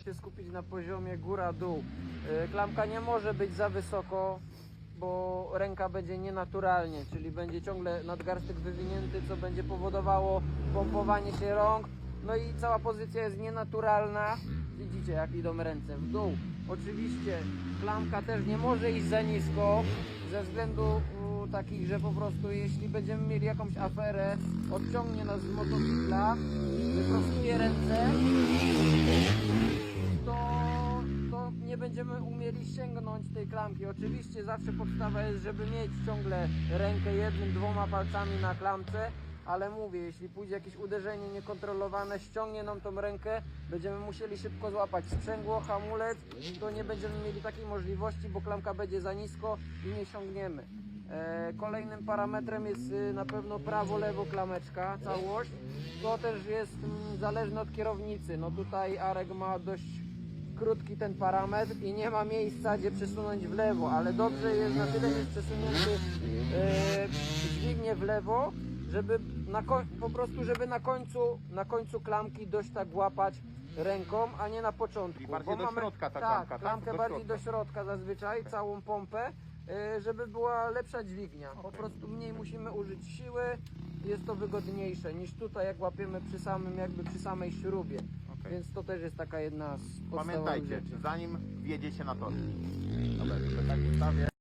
się skupić na poziomie góra-dół. E, Klamka nie może być za wysoko, bo ręka będzie nienaturalnie, czyli będzie ciągle nadgarstek wywinięty, co będzie powodowało pompowanie się rąk. No i cała pozycja jest nienaturalna. Widzicie, jak idą ręce w dół. Oczywiście klamka też nie może iść za nisko, ze względu takich, że po prostu jeśli będziemy mieli jakąś aferę, odciągnie nas z motocykla, wyprostuje ręce, będziemy umieli sięgnąć tej klamki. Oczywiście zawsze podstawa jest, żeby mieć ciągle rękę jednym, dwoma palcami na klamce, ale mówię, jeśli pójdzie jakieś uderzenie niekontrolowane, ściągnie nam tą rękę, będziemy musieli szybko złapać sprzęgło, hamulec, to nie będziemy mieli takiej możliwości, bo klamka będzie za nisko i nie siągniemy. E, kolejnym parametrem jest y, na pewno prawo-lewo klameczka, całość. To też jest mm, zależne od kierownicy. No tutaj Arek ma dość krótki ten parametr i nie ma miejsca, gdzie przesunąć w lewo, ale dobrze jest na tyle mieć przesunięty e, dźwignię w lewo, żeby na po prostu, żeby na końcu, na końcu klamki dość tak łapać ręką, a nie na początku. Czyli bardziej Bo do środka ta tak, klamka, tak? klamkę Do bardziej do środka zazwyczaj, całą pompę, e, żeby była lepsza dźwignia. Po prostu mniej musimy użyć siły, jest to wygodniejsze niż tutaj jak łapiemy przy samym, jakby przy samej śrubie. Okej. Więc to też jest taka jedna z podstawowych Pamiętajcie, rzeczy. zanim wjedziecie na tor. Dobra, to tak ustawię.